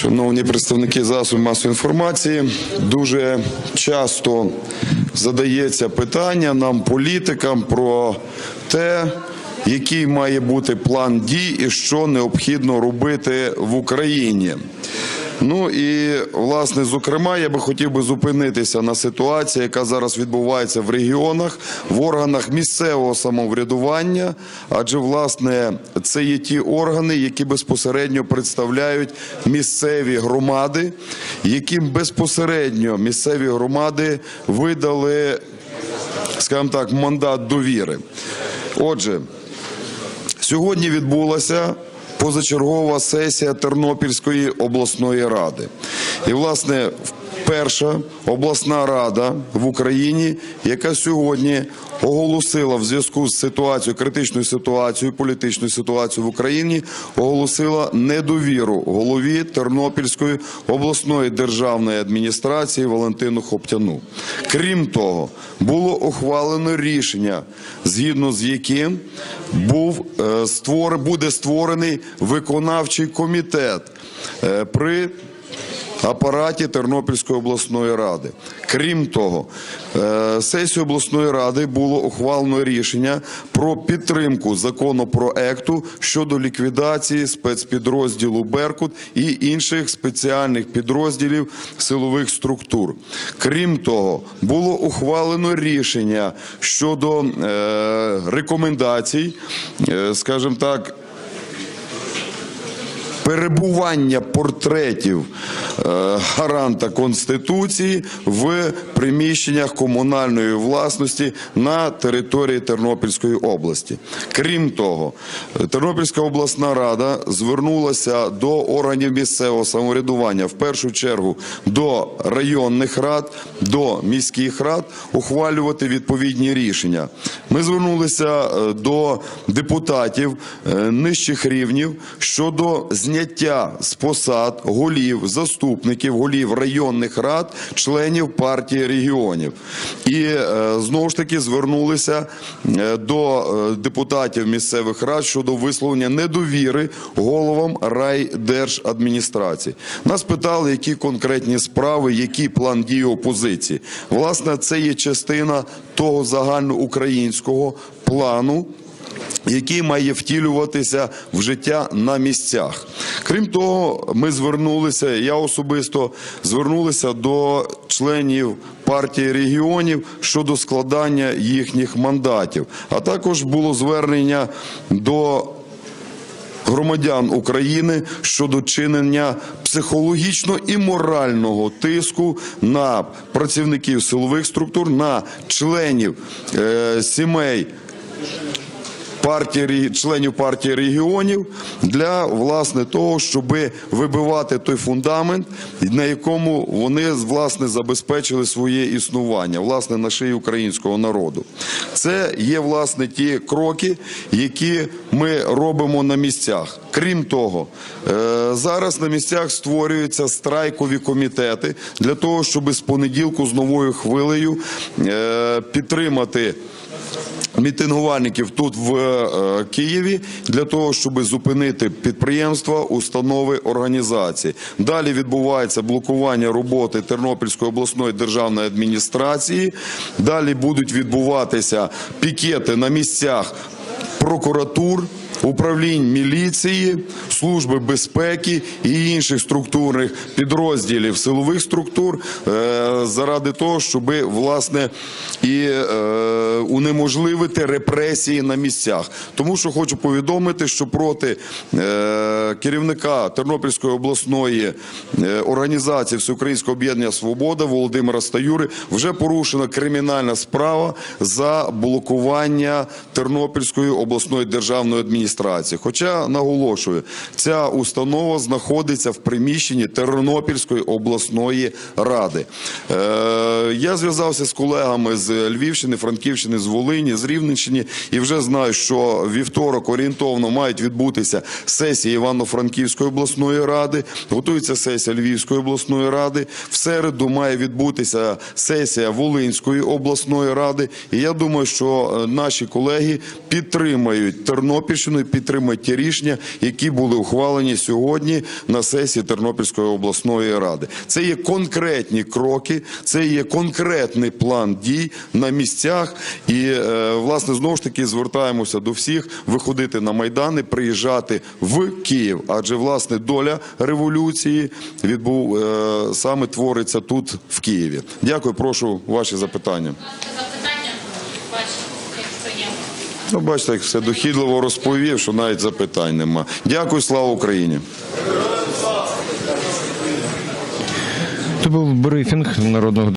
Шановні представники засобів масової інформації, дуже часто задається питання нам, політикам, про те, який має бути план дій і що необхідно робити в Україні. Ну і власне, зокрема, я би хотів би зупинитися на ситуації, яка зараз відбувається в регіонах, в органах місцевого самоврядування, адже власне це є ті органи, які безпосередньо представляють місцеві громади, яким безпосередньо місцеві громади видали, скажімо так, мандат довіри. Отже, Сьогодні відбулася позачергова сесія Тернопільської обласної ради. І, власне, перша обласна рада в Україні, яка сьогодні оголосила в зв'язку з ситуацією, критичною ситуацією, політичною ситуацією в Україні, оголосила недовіру голові Тернопільської обласної державної адміністрації Валентину Хоптяну. Крім того, було ухвалено рішення, згідно з яким був е, створ, буде створений виконавчий комітет е, при апараті Тернопільської обласної ради. Крім того, е, сесію обласної ради було ухвалено рішення про підтримку законопроекту щодо ліквідації спецпідрозділу Беркут і інших спеціальних підрозділів силових структур. Крім того, було ухвалено рішення щодо е, рекомендацій, е, скажімо так перебування портретів гаранта Конституції в приміщеннях комунальної власності на території Тернопільської області. Крім того, Тернопільська обласна рада звернулася до органів місцевого самоврядування, в першу чергу до районних рад, до міських рад ухвалювати відповідні рішення. Ми звернулися е, до депутатів е, нижчих рівнів щодо зняття з посад голів, заступників, голів районних рад, членів партії регіонів. І е, знову ж таки звернулися е, до е, депутатів місцевих рад щодо висловлення недовіри головам райдержадміністрації. Нас питали, які конкретні справи, який план дії опозиції. Власне, це є частина того загальноукраїнського плану який має втілюватися в життя на місцях. Крім того, ми звернулися, я особисто звернулися до членів партії регіонів щодо складання їхніх мандатів. А також було звернення до громадян України щодо чинення психологічно і морального тиску на працівників силових структур, на членів е, сімей партії членів партії регіонів для власне того, щоб вибивати той фундамент, на якому вони власне забезпечили своє існування, власне на шиї українського народу. Це є власне ті кроки, які ми робимо на місцях. Крім того, е, зараз на місцях створюються страйкові комітети для того, щоб з понеділку з новою хвилею е, підтримати мітингувальників тут в е, Києві для того, щоб зупинити підприємства, установи, організації. Далі відбувається блокування роботи Тернопільської обласної державної адміністрації. Далі будуть відбуватися пікети на місцях прокуратур. Управлінь міліції, служби безпеки і інших структурних підрозділів силових структур е, заради того, щоб власне і е, унеможливити репресії на місцях. Тому що хочу повідомити, що проти е, керівника Тернопільської обласної організації Всеукраїнського об'єднання Свобода Володимира Стаюри вже порушена кримінальна справа за блокування Тернопільської обласної державної адміністрації. Хоча наголошую, ця установа знаходиться в приміщенні Тернопільської обласної ради. Е, я зв'язався з колегами з Львівщини, Франківщини, з Волині, з Рівненщини і вже знаю, що вівторок орієнтовно мають відбутися сесії Івано-Франківської обласної ради, готується сесія Львівської обласної ради. В середу має відбутися сесія Волинської обласної ради. І я думаю, що е, наші колеги підтримають Тернопільщину частиною підтримати ті рішення, які були ухвалені сьогодні на сесії Тернопільської обласної ради. Це є конкретні кроки, це є конкретний план дій на місцях. І е, власне знову ж таки звертаємося до всіх виходити на майдани, приїжджати в Київ. Адже власне доля революції відбув е, саме твориться тут в Києві. Дякую, прошу ваші запитання. Запитання ваші, якщо є. Ну, бачите, як все дохідливо розповів, що навіть запитань нема. Дякую, слава Україні. Це був брифінг народного